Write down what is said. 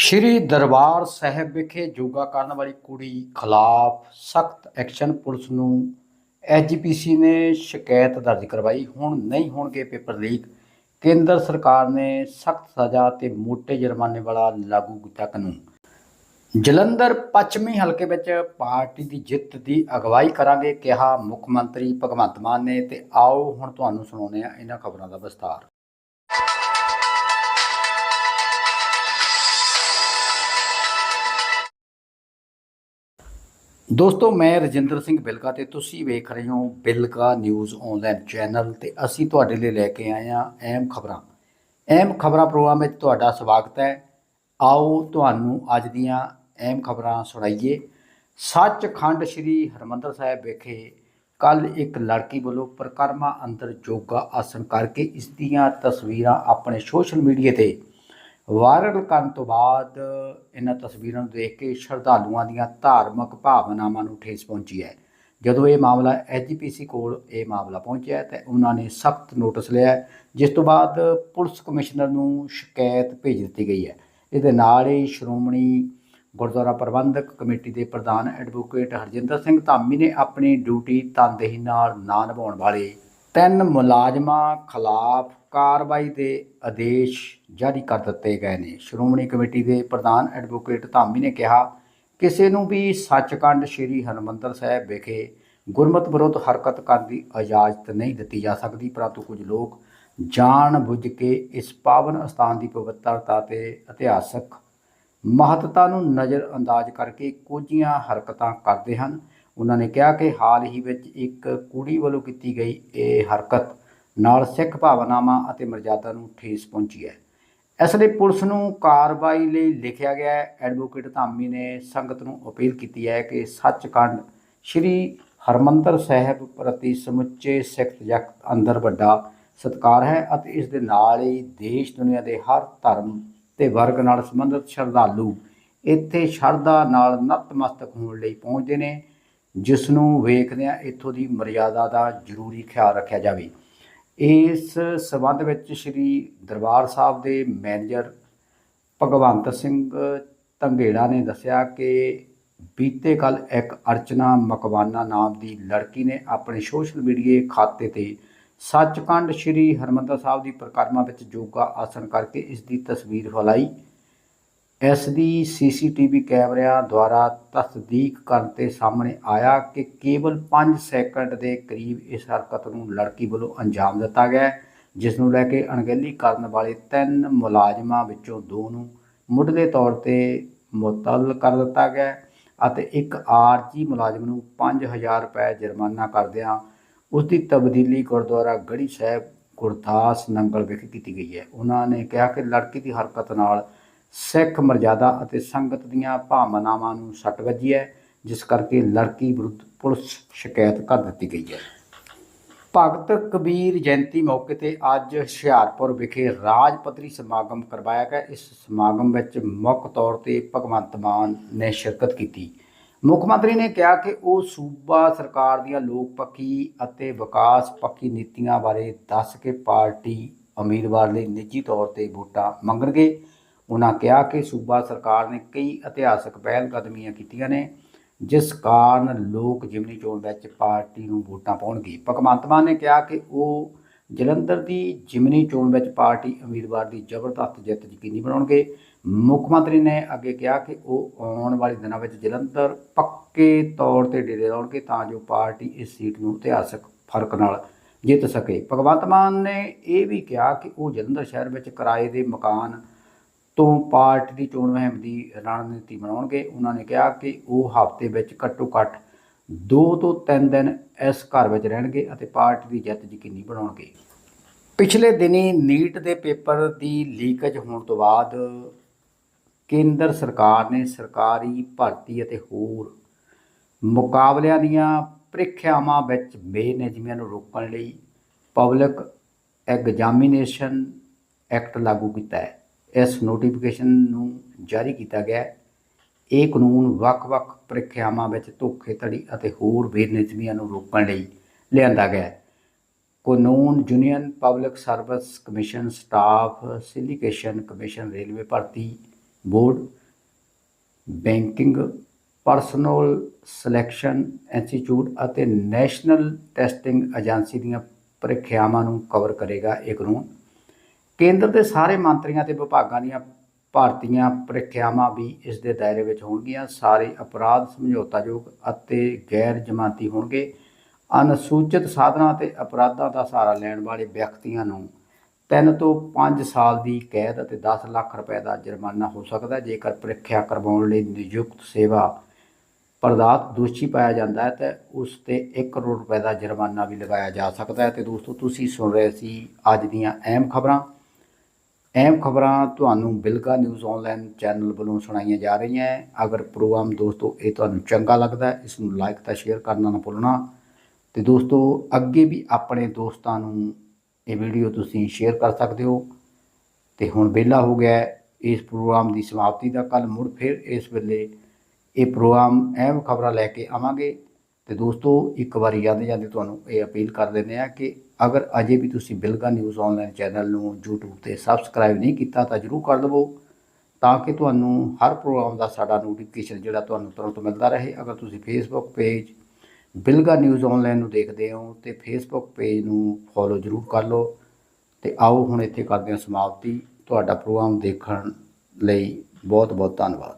ਸ਼੍ਰੀ ਦਰਬਾਰ ਸਾਹਿਬ ਵਿਖੇ ਯੋਗਾ ਕਰਨ ਵਾਲੀ ਕੁੜੀ ਖਿਲਾਫ ਸਖਤ ਐਕਸ਼ਨ ਪੁਲਿਸ ਨੂੰ ਐਜੀਪੀਸੀ ਨੇ ਸ਼ਿਕਾਇਤ ਦਰਜ ਕਰਵਾਈ। ਹੁਣ ਨਹੀਂ ਹੋਣਗੇ ਪੇਪਰ ਲੀਕ। ਕੇਂਦਰ ਸਰਕਾਰ ਨੇ ਸਖਤ ਸਜ਼ਾ ਤੇ ਮੋਟੇ ਜੁਰਮਾਨੇ ਵਾਲਾ ਲਾਗੂ ਕੀਤਾ ਕਾਨੂੰਨ। ਜਲੰਧਰ ਪੱਛਮੀ ਹਲਕੇ ਵਿੱਚ ਪਾਰਟੀ ਦੀ ਜਿੱਤ ਦੀ ਅਗਵਾਈ ਕਰਾਂਗੇ, ਕਿਹਾ ਮੁੱਖ ਮੰਤਰੀ ਭਗਵੰਤ ਮਾਨ ਨੇ। ਤੇ ਆਓ ਹੁਣ ਤੁਹਾਨੂੰ ਸੁਣਾਉਂਦੇ ਆ ਇਹਨਾਂ ਖਬਰਾਂ ਦਾ ਵਿਸਤਾਰ ਦੋਸਤੋ, ਮੈਂ ਰਜਿੰਦਰ ਸਿੰਘ ਬਿਲਕਾ ਤੇ ਤੁਸੀਂ ਵੇਖ ਰਹੇ ਹੋ ਬਿਲਕਾ ਨਿਊਜ਼ ਆਨਲਾਈਨ ਚੈਨਲ ਤੇ ਅਸੀਂ ਤੁਹਾਡੇ ਲਈ ਲੈ ਕੇ ਆਏ ਹਾਂ ਅਹਿਮ ਖਬਰਾਂ। ਅਹਿਮ ਖਬਰਾਂ ਪ੍ਰੋਗਰਾਮ ਵਿੱਚ ਤੁਹਾਡਾ ਸਵਾਗਤ ਹੈ। ਆਓ ਤੁਹਾਨੂੰ ਅੱਜ ਦੀਆਂ ਅਹਿਮ ਖਬਰਾਂ ਸੁਣਾਈਏ। ਸੱਚਖੰਡ ਸ੍ਰੀ ਹਰਮੰਦਰ ਸਾਹਿਬ ਵਿਖੇ ਕੱਲ ਇੱਕ ਲੜਕੀ ਵੱਲੋਂ ਪ੍ਰਕਰਮਾ ਅੰਦਰ ਯੋਗਾ ਆਸਨ ਕਰਕੇ ਇਸ ਦੀਆਂ ਤਸਵੀਰਾਂ ਆਪਣੇ ਸੋਸ਼ਲ ਮੀਡੀਆ ਤੇ ਵਾਇਰਲ ਕਰਨ ਤੋਂ ਬਾਅਦ ਇਹਨਾਂ ਤਸਵੀਰਾਂ ਨੂੰ ਦੇਖ ਕੇ ਸ਼ਰਧਾਲੂਆਂ ਦੀਆਂ ਧਾਰਮਿਕ ਭਾਵਨਾਵਾਂ ਨੂੰ ਠੇਸ ਪਹੁੰਚੀ ਹੈ। ਜਦੋਂ ਇਹ ਮਾਮਲਾ ਐਜੀਪੀਸੀ ਕੋਲ ਇਹ ਮਾਮਲਾ ਪਹੁੰਚਿਆ ਤੇ ਉਹਨਾਂ ਨੇ ਸਖਤ ਨੋਟਿਸ ਲਿਆ ਜਿਸ ਤੋਂ ਬਾਅਦ ਪੁਲਿਸ ਕਮਿਸ਼ਨਰ ਨੂੰ ਸ਼ਿਕਾਇਤ ਭੇਜ ਦਿੱਤੀ ਗਈ ਹੈ। ਇਹਦੇ ਨਾਲ ਹੀ ਸ਼੍ਰੋਮਣੀ ਗੁਰਦੁਆਰਾ ਪ੍ਰਬੰਧਕ ਕਮੇਟੀ ਦੇ ਪ੍ਰਧਾਨ ਐਡਵੋਕੇਟ ਹਰਜਿੰਦਰ ਸਿੰਘ ਧਾਮੀ ਨੇ ਆਪਣੀ ਡਿਊਟੀ ਤਨਦੇਹੀ ਨਾਲ ਨਾ ਨਿਭਾਉਣ ਵਾਲੇ ਤਿੰਨ ਮੁਲਾਜ਼ਮਾਂ ਖਿਲਾਫ ਕਾਰਵਾਈ ਦੇ ਆਦੇਸ਼ ਜਾਰੀ ਕਰ ਦਿੱਤੇ ਗਏ ਨੇ। ਸ਼੍ਰੋਮਣੀ ਕਮੇਟੀ ਦੇ ਪ੍ਰਧਾਨ ਐਡਵੋਕੇਟ ਧਾਮੀ ਨੇ ਕਿਹਾ, ਕਿਸੇ ਨੂੰ ਵੀ ਸੱਚਖੰਡ ਸ੍ਰੀ ਹਰਮੰਦਰ ਸਾਹਿਬ ਵਿਖੇ ਗੁਰਮਤ ਵਿਰੁੱਧ ਹਰਕਤ ਕਰਨ ਦੀ ਇਜਾਜ਼ਤ ਨਹੀਂ ਦਿੱਤੀ ਜਾ ਸਕਦੀ, ਪਰੰਤੂ ਕੁਝ ਲੋਕ ਜਾਣ ਬੁੱਝ ਕੇ ਇਸ ਪਾਵਨ ਅਸਥਾਨ ਦੀ ਪਵਿੱਤਰਤਾ ਤੇ ਇਤਿਹਾਸਕ ਮਹੱਤਤਾ ਨੂੰ ਨਜ਼ਰ ਅੰਦਾਜ਼ ਕਰਕੇ ਕੁਝੀਆਂ ਹਰਕਤਾਂ ਕਰਦੇ ਹਨ। ਉਹਨਾਂ ਨੇ ਕਿਹਾ ਕਿ ਹਾਲ ਹੀ ਵਿੱਚ ਇੱਕ ਕੁੜੀ ਵੱਲੋਂ ਕੀਤੀ ਗਈ ਇਹ ਹਰਕਤ ਨਾਲ ਸਿੱਖ ਭਾਵਨਾਵਾਂ ਅਤੇ ਮਰਜ਼ਾਦਾ ਨੂੰ ਠੇਸ ਪਹੁੰਚੀ ਹੈ। ਇਸ ਲਈ ਪੁਲਿਸ ਨੂੰ ਕਾਰਵਾਈ ਲਈ ਲਿਖਿਆ ਗਿਆ ਹੈ। ਐਡਵੋਕੇਟ ਧਾਮੀ ਨੇ ਸੰਗਤ ਨੂੰ ਅਪੀਲ ਕੀਤੀ ਹੈ ਕਿ ਸੱਚਖੰਡ ਸ੍ਰੀ ਹਰਮੰਦਰ ਸਾਹਿਬ ਪ੍ਰਤੀ ਸਮੁੱਚੇ ਸਿੱਖ ਜਗਤ ਅੰਦਰ ਵੱਡਾ ਸਤਿਕਾਰ ਹੈ ਅਤੇ ਇਸ ਦੇ ਨਾਲ ਹੀ ਦੇਸ਼ ਦੁਨੀਆ ਦੇ ਹਰ ਧਰਮ ਤੇ ਵਰਗ ਨਾਲ ਸੰਬੰਧਿਤ ਸ਼ਰਧਾਲੂ ਇੱਥੇ ਸ਼ਰਧਾ ਨਾਲ ਨਤਮਸਤਕ ਹੋਣ ਲਈ ਪਹੁੰਚਦੇ ਨੇ, ਜਿਸ ਨੂੰ ਵੇਖਦਿਆਂ ਇੱਥੋਂ ਦੀ ਮਰਿਆਦਾ ਦਾ ਜ਼ਰੂਰੀ ਖਿਆਲ ਰੱਖਿਆ ਜਾਵੇ। ਇਸ ਸਬੰਧ ਵਿੱਚ ਸ੍ਰੀ ਦਰਬਾਰ ਸਾਹਿਬ ਦੇ ਮੈਨੇਜਰ ਭਗਵੰਤ ਸਿੰਘ ਧੰਗੇੜਾ ਨੇ ਦੱਸਿਆ ਕਿ ਬੀਤੇ ਕੱਲ ਇੱਕ ਅਰਚਨਾ ਮਕਵਾਨਾ ਨਾਮ ਦੀ ਲੜਕੀ ਨੇ ਆਪਣੇ ਸੋਸ਼ਲ ਮੀਡੀਆ ਖਾਤੇ ਤੇ ਸੱਚਖੰਡ ਸ੍ਰੀ ਹਰਮੰਦਰ ਸਾਹਿਬ ਦੀ ਪ੍ਰਕਰਮਾ ਵਿੱਚ ਯੋਗਾ ਆਸਨ ਕਰਕੇ ਇਸ ਦੀ ਤਸਵੀਰ ਫੈਲਾਈ। ਇਸ ਦੀ ਸੀਸੀਟੀਵੀ ਕੈਮਰਿਆਂ ਦੁਆਰਾ ਤਸਦੀਕ ਕਰਨ ਤੇ ਸਾਹਮਣੇ ਆਇਆ ਕਿ ਕੇਵਲ 5 ਸੈਕਿੰਡ ਦੇ ਕਰੀਬ ਇਸ ਹਰਕਤ ਨੂੰ ਲੜਕੀ ਵੱਲੋਂ ਅੰਜਾਮ ਦਿੱਤਾ ਗਿਆ ਜਿਸ ਨੂੰ ਲੈ ਕੇ ਅਣਗਹਿਲੀ ਕਰਨ ਵਾਲੇ ਤਿੰਨ ਮੁਲਾਜ਼ਮਾਂ ਵਿੱਚੋਂ ਦੋ ਨੂੰ ਮੁੱਢਲੇ ਤੌਰ ਤੇ ਮੁਅੱਤਲ ਕਰ ਦਿੱਤਾ ਗਿਆ ਅਤੇ ਇੱਕ ਆਰਜੀ ਮੁਲਾਜ਼ਮ ਨੂੰ 5000 ਰੁਪਏ ਜੁਰਮਾਨਾ ਕਰਦਿਆਂ ਉਸ ਦੀ ਤਬਦੀਲੀ ਗੁਰਦੁਆਰਾ ਗੜੀ ਸਾਹਿਬ ਗੁਰਦਾਸ ਨੰਗਲ ਵਿਖੇ ਕੀਤੀ ਗਈ ਹੈ। ਉਹਨਾਂ ਨੇ ਕਿਹਾ ਕਿ ਲੜਕੀ ਦੀ ਹਰਕਤ ਨਾਲ ਸਿੱਖ ਮਰਜ਼ਾਦਾ ਅਤੇ ਸੰਗਤ ਦੀਆਂ ਭਾਵਨਾਵਾਂ ਨੂੰ ਸੱਟ ਵੱਜੀ ਹੈ, ਜਿਸ ਕਰਕੇ ਲੜਕੀ ਵਿਰੁੱਧ ਪੁਲਿਸ ਸ਼ਿਕਾਇਤ ਕਰ ਦਿੱਤੀ ਗਈ ਹੈ। ਭਗਤ ਕਬੀਰ ਜਯੰਤੀ ਮੌਕੇ ਤੇ ਅੱਜ ਹੁਸ਼ਿਆਰਪੁਰ ਵਿਖੇ ਰਾਜ ਪੱਧਰੀ ਸਮਾਗਮ ਕਰਵਾਇਆ ਗਿਆ। ਇਸ ਸਮਾਗਮ ਵਿੱਚ ਮੁੱਖ ਤੌਰ ਤੇ ਭਗਵੰਤ ਮਾਨ ਨੇ ਸ਼ਿਰਕਤ ਕੀਤੀ। ਮੁੱਖ ਮੰਤਰੀ ਨੇ ਕਿਹਾ ਕਿ ਉਹ ਸੂਬਾ ਸਰਕਾਰ ਦੀਆਂ ਲੋਕ ਪੱਖੀ ਅਤੇ ਵਿਕਾਸ ਪੱਖੀ ਨੀਤੀਆਂ ਬਾਰੇ ਦੱਸ ਕੇ ਪਾਰਟੀ ਉਮੀਦਵਾਰ ਲਈ ਨਿੱਜੀ ਤੌਰ ਤੇ ਵੋਟਾਂ ਮੰਗਣਗੇ। ਉਹਨਾਂ ਕਿਹਾ ਕਿ ਸੂਬਾ ਸਰਕਾਰ ਨੇ ਕਈ ਇਤਿਹਾਸਕ ਪਹਿਲ ਕਦਮੀਆਂ ਕੀਤੀਆਂ ਨੇ, ਜਿਸ ਕਾਰਨ ਲੋਕ ਜਿਮਨੀ ਚੋਣ ਵਿੱਚ ਪਾਰਟੀ ਨੂੰ ਵੋਟਾਂ ਪਾਉਣਗੇ। ਭਗਵੰਤ ਮਾਨ ਨੇ ਕਿਹਾ ਕਿ ਉਹ ਜਲੰਧਰ ਦੀ ਜਿਮਨੀ ਚੋਣ ਵਿੱਚ ਪਾਰਟੀ ਉਮੀਦਵਾਰ ਦੀ ਜ਼ਬਰਦਸਤ ਜਿੱਤ ਯਕੀਨੀ ਬਣਾਉਣਗੇ। ਮੁੱਖ ਮੰਤਰੀ ਨੇ ਅੱਗੇ ਕਿਹਾ ਕਿ ਉਹ ਆਉਣ ਵਾਲੇ ਦਿਨਾਂ ਵਿੱਚ ਜਲੰਧਰ ਪੱਕੇ ਤੌਰ ਤੇ ਡੇਰੇ ਲਾਉਣਗੇ ਤਾਂ ਜੋ ਪਾਰਟੀ ਇਸ ਸੀਟ ਨੂੰ ਇਤਿਹਾਸਕ ਫ਼ਰਕ ਨਾਲ ਜਿੱਤ ਸਕੇ। ਭਗਵੰਤ ਮਾਨ ਨੇ ਇਹ ਵੀ ਕਿਹਾ ਕਿ ਉਹ ਜਲੰਧਰ ਸ਼ਹਿਰ ਵਿੱਚ ਕਿਰਾਏ ਦੇ ਮਕਾਨ ਤੋਂ ਪਾਰਟੀ ਦੀ ਚੋਣ ਮੁਹਿੰਮ ਦੀ ਰਣਨੀਤੀ ਬਣਾਉਣਗੇ। ਉਹਨਾਂ ਨੇ ਕਿਹਾ ਕਿ ਉਹ ਹਫ਼ਤੇ ਵਿੱਚ ਘੱਟੋ ਘੱਟ 2 ਤੋਂ 3 ਦਿਨ ਇਸ ਘਰ ਵਿੱਚ ਰਹਿਣਗੇ ਅਤੇ ਪਾਰਟੀ ਦੀ ਜਿੱਤ ਯਕੀਨੀ ਬਣਾਉਣਗੇ। ਪਿਛਲੇ ਦਿਨੀ ਨੀਟ ਦੇ ਪੇਪਰ ਦੀ ਲੀਕੇਜ ਹੋਣ ਤੋਂ ਬਾਅਦ ਕੇਂਦਰ ਸਰਕਾਰ ਨੇ ਸਰਕਾਰੀ ਭਰਤੀ ਅਤੇ ਹੋਰ ਮੁਕਾਬਲਿਆਂ ਦੀਆਂ ਪ੍ਰੀਖਿਆਵਾਂ ਵਿੱਚ ਬੇਨਿਯਮੀਆਂ ਨੂੰ ਰੋਕਣ ਲਈ ਪਬਲਿਕ ਐਗਜ਼ਾਮੀਨੇਸ਼ਨ ਐਕਟ ਲਾਗੂ ਕੀਤਾ ਹੈ। ਇਸ ਨੋਟੀਫਿਕੇਸ਼ਨ ਨੂੰ ਜਾਰੀ ਕੀਤਾ ਗਿਆ ਹੈ। ਇਹ ਕਾਨੂੰਨ ਵੱਖ-ਵੱਖ ਪ੍ਰੀਖਿਆਵਾਂ ਵਿੱਚ ਧੋਖੇਧੜੀ ਅਤੇ ਹੋਰ ਬੇਨਿਯਮੀਆਂ ਨੂੰ ਰੋਕਣ ਲਈ ਲਿਆਂਦਾ ਗਿਆ ਹੈ। ਕਾਨੂੰਨ Union, Public Service Commission, Staff Selection Commission, Railway ਭਰਤੀ Board, Banking, Personnel Selection Institute ਅਤੇ ਨੈਸ਼ਨਲ ਟੈਸਟਿੰਗ ਏਜੰਸੀ ਦੀਆਂ ਪ੍ਰੀਖਿਆਵਾਂ ਨੂੰ ਕਵਰ ਕਰੇਗਾ ਇਹ ਕਾਨੂੰਨ। ਕੇਂਦਰ ਦੇ ਸਾਰੇ ਮੰਤਰੀਆਂ ਤੇ ਵਿਭਾਗਾਂ ਦੀਆਂ ਭਾਰਤੀਆਂ, ਪ੍ਰੀਖਿਆਵਾਂ ਵੀ ਇਸ ਦੇ ਦਾਇਰੇ ਵਿੱਚ ਹੋਣਗੀਆਂ। ਸਾਰੇ ਅਪਰਾਧ ਸਮਝੌਤਾਯੋਗ ਅਤੇ ਗੈਰ ਜ਼ਮਾਨਤੀ ਹੋਣਗੇ। ਅਨੁਸੂਚਿਤ ਸਾਧਨਾਂ ਤੇ ਅਪਰਾਧਾਂ ਦਾ ਸਹਾਰਾ ਲੈਣ ਵਾਲੇ ਵਿਅਕਤੀਆਂ ਨੂੰ 3 ਤੋਂ 5 ਸਾਲ ਦੀ ਕੈਦ ਅਤੇ 10 ਲੱਖ ਰੁਪਏ ਦਾ ਜੁਰਮਾਨਾ ਹੋ ਸਕਦਾ ਜੇਕਰ ਪ੍ਰੀਖਿਆ ਕਰਵਾਉਣ ਲਈ ਨਿਯੁਕਤ ਸੇਵਾ ਪ੍ਰਦਾਤ ਦੋਸ਼ੀ ਪਾਇਆ ਜਾਂਦਾ ਹੈ, ਤਾਂ ਉਸ ਤੇ 1 ਕਰੋੜ ਰੁਪਏ ਦਾ ਜੁਰਮਾਨਾ ਵੀ ਲਗਾਇਆ ਜਾ ਸਕਦਾ ਹੈ। ਤੇ ਦੋਸਤੋ, ਤੁਸੀਂ ਸੁਣ ਰਹੇ ਸੀ ਅੱਜ ਦੀਆਂ ਅਹਿਮ ਖਬਰਾਂ। ਅਹਿਮ ਖਬਰਾਂ ਤੁਹਾਨੂੰ ਬਿਲਕਾ ਨਿਊਜ਼ ਆਨਲਾਈਨ ਚੈਨਲ ਵੱਲੋਂ ਸੁਣਾਈਆਂ ਜਾ ਰਹੀਆਂ ਹੈ। ਅਗਰ ਪ੍ਰੋਗਰਾਮ ਦੋਸਤੋ, ਇਹ ਤੁਹਾਨੂੰ ਚੰਗਾ ਲੱਗਦਾ ਇਸ ਨੂੰ ਲਾਈਕ ਤਾਂ ਸ਼ੇਅਰ ਕਰਨਾ ਨਾ ਭੁੱਲਣਾ। ਤੇ ਦੋਸਤੋ, ਅੱਗੇ ਵੀ ਆਪਣੇ ਦੋਸਤਾਂ ਨੂੰ ਇਹ ਵੀਡੀਓ ਤੁਸੀਂ ਸ਼ੇਅਰ ਕਰ ਸਕਦੇ ਹੋ। ਤੇ ਹੁਣ ਵਿਹਲਾ ਹੋ ਗਿਆ ਇਸ ਪ੍ਰੋਗਰਾਮ ਦੀ ਸਮਾਪਤੀ ਦਾ ਕੱਲ ਮੁੜ ਫਿਰ ਇਸ ਵੇਲੇ ਇਹ ਪ੍ਰੋਗਰਾਮ ਅਹਿਮ ਖਬਰਾਂ ਲੈ ਕੇ ਆਵਾਂਗੇ। ਤੇ ਦੋਸਤੋ, ਇੱਕ ਵਾਰੀ ਜਾਂਦੇ ਜਾਂਦੇ ਤੁਹਾਨੂੰ ਇਹ ਅਪੀਲ ਕਰ ਦਿੰਦੇ ਆ ਕਿ ਅਗਰ ਅਜੇ ਵੀ ਤੁਸੀਂ ਬਿਲਗਾ ਨਿਊਜ਼ ਆਨਲਾਈਨ ਚੈਨਲ ਨੂੰ YouTube ਤੇ ਸਬਸਕ੍ਰਾਈਬ ਨਹੀਂ ਕੀਤਾ ਤਾਂ ਜਰੂਰ ਕਰ ਲਵੋ ਤਾਂ ਕਿ ਤੁਹਾਨੂੰ ਹਰ ਪ੍ਰੋਗਰਾਮ ਦਾ ਸਾਡਾ ਨੋਟੀਫਿਕੇਸ਼ਨ ਜਿਹੜਾ ਤੁਹਾਨੂੰ ਤੁਰੰਤ ਮਿਲਦਾ ਰਹੇ। ਅਗਰ ਤੁਸੀਂ Facebook page Bilga News Online ਨੂੰ ਦੇਖਦੇ ਹੋ, ਤੇ ਫੇਸਬੁੱਕ ਪੇਜ ਨੂੰ ਫੋਲੋ ਜਰੂਰ ਕਰ ਲਓ। ਤੇ ਆਓ, ਹੁਣ ਇੱਥੇ ਕਰਦੇ ਹਾਂ ਸਮਾਪਤੀ। ਤੁਹਾਡਾ ਪ੍ਰੋਗਰਾਮ ਦੇਖਣ ਲਈ ਬਹੁਤ ਬਹੁਤ ਧੰਨਵਾਦ।